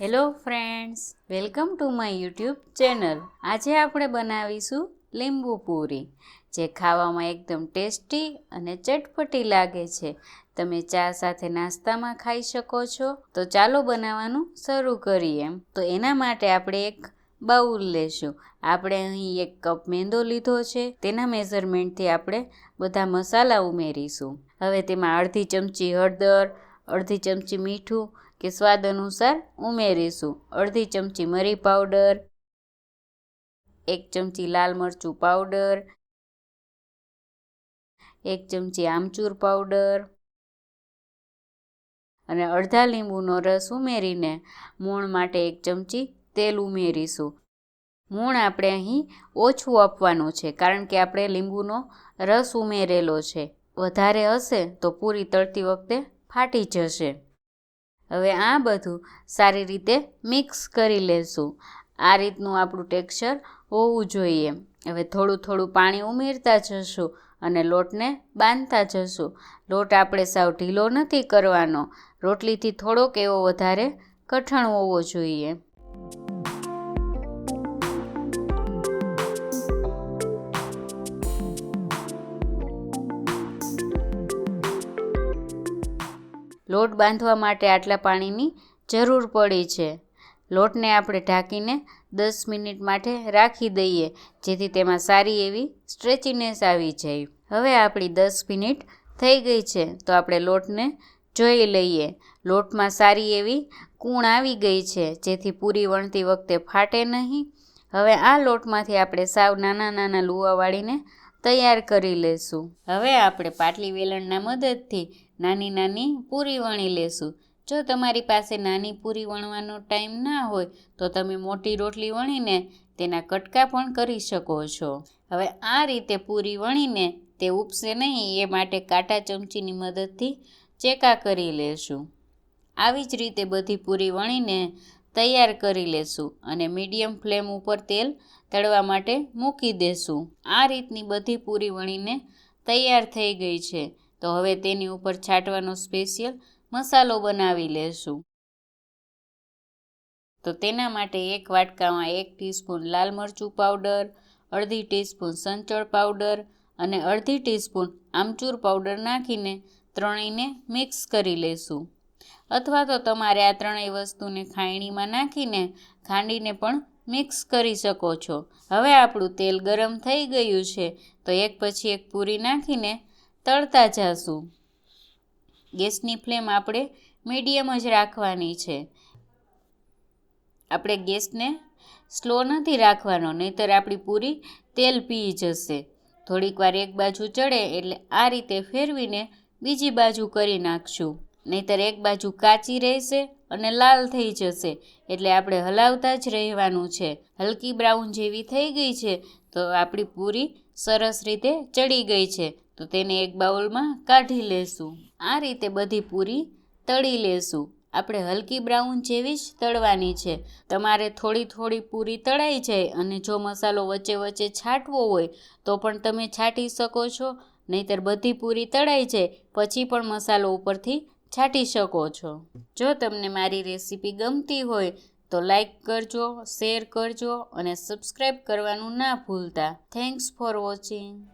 Hello friends welcome to my YouTube channel આજે આપણે બનાવીશું લીંબુ પૂરી, જે ખાવામાં એકદમ ટેસ્ટી અને ચટપટી લાગે છે. તમે ચા સાથે નાસ્તામાં ખાઈ શકો છો. તો ચાલો બનાવવાનું શરૂ કરીએ તો એના માટે આપણે એક બાઉલ લેશું. આપણે અહીં એક કપ મેંદો લીધો છે. તેના મેઝરમેન્ટથી આપણે બધા મસાલા ઉમેરીશું. હવે તેમાં અડધી ચમચી હળદર, અડધી ચમચી મીઠું કે સ્વાદ અનુસાર ઉમેરીશું. અડધી ચમચી મરી પાવડર, એક ચમચી લાલ મરચું પાવડર, એક ચમચી આમચૂર પાવડર અને અડધા લીંબુનો રસ ઉમેરીને મૂણ માટે એક ચમચી તેલ ઉમેરીશું. મૂણ આપણે અહીં ઓછું આપવાનું છે કારણ કે આપણે લીંબુનો રસ ઉમેરેલો છે. વધારે હશે તો પૂરી તળતી વખતે ફાટી જશે. હવે આ બધું સારી રીતે મિક્સ કરી લેશું. આ રીતનું આપણું ટેક્સચર હોવું જોઈએ. હવે થોડું થોડું પાણી ઉમેરતા જશું અને લોટને બાંધતા જશું. લોટ આપણે સાવ ઢીલો નથી કરવાનો. રોટલીથી થોડોક એવો વધારે કઠણ હોવો જોઈએ. લોટ બાંધવા માટે આટલા પાણીની જરૂર પડી છે. લોટને આપણે ઢાંકીને દસ મિનિટ માટે રાખી દઈએ, જેથી તેમાં સારી એવી સ્ટ્રેચીનેસ આવી જાય. હવે આપણી દસ મિનિટ થઈ ગઈ છે, તો આપણે લોટને જોઈ લઈએ. લોટમાં સારી એવી કૂણ આવી ગઈ છે, જેથી પૂરી વણતી વખતે ફાટે નહીં. હવે આ લોટમાંથી આપણે સાવ નાના નાના લુવા વાળીને તૈયાર કરી લેશું. હવે આપણે પાટલી વેલણના મદદથી નાની નાની પૂરી વણી લેશું. જો તમારી પાસે નાની પૂરી વણવાનો ટાઈમ ના હોય, તો તમે મોટી રોટલી વણીને તેના કટકા પણ કરી શકો છો. હવે આ રીતે પૂરી વણીને તે ઉપસે નહીં, એ માટે કાંટા ચમચીની મદદથી ચેકા કરી લેશું. આવી જ રીતે બધી પૂરી વણીને તૈયાર કરી લેશું અને મીડિયમ ફ્લેમ ઉપર તેલ તળવા માટે મૂકી દેશું. આ રીતની બધી પૂરી વણીને તૈયાર થઈ ગઈ છે. તો હવે તેની ઉપર છાંટવાનો સ્પેશિયલ મસાલો બનાવી લેશું. તો તેના માટે એક વાટકામાં એક ટીસ્પૂન લાલ મરચું પાવડર, અડધી ટીસ્પૂન સંચળ પાવડર અને અડધી ટીસ્પૂન આમચૂર પાવડર નાખીને ત્રણેયને મિક્સ કરી લેશું. અથવા તો તમારે આ ત્રણેય વસ્તુને ખાયણીમાં નાખીને ખાંડીને પણ મિક્સ કરી શકો છો. હવે આપણું તેલ ગરમ થઈ ગયું છે, તો એક પછી એક પૂરી નાખીને તળતા જાશું. ગેસની ફ્લેમ આપણે મીડિયમ જ રાખવાની છે. આપણે ગેસને સ્લો નથી રાખવાનો, નહીતર આપણી પૂરી તેલ પી જશે. થોડીક વાર એક બાજુ ચડે એટલે આ રીતે ફેરવીને બીજી બાજુ કરી નાખશું. નહીંતર એક બાજુ કાચી રહેશે અને લાલ થઈ જશે. એટલે આપણે હલાવતા જ રહેવાનું છે. હલકી બ્રાઉન જેવી થઈ ગઈ છે, તો આપણી પૂરી સરસ રીતે ચડી ગઈ છે. તો તેને એક બાઉલમાં કાઢી લેશું. આ રીતે બધી પૂરી તળી લેશું. આપણે હલકી બ્રાઉન જેવી જ તળવાની છે. તમારે થોડી થોડી પૂરી તળાઈ જાય અને જો મસાલો વચ્ચે વચ્ચે છાંટવો હોય, તો પણ તમે છાંટી શકો છો. નહીંતર બધી પૂરી તળાઈ જાય, પછી પણ મસાલો ઉપરથી છાંટી શકો છો. જો તમને મારી રેસીપી ગમતી હોય, તો લાઈક કરજો, શેર કરજો અને સબસ્ક્રાઈબ કરવાનું ના ભૂલતા. Thanks for watching.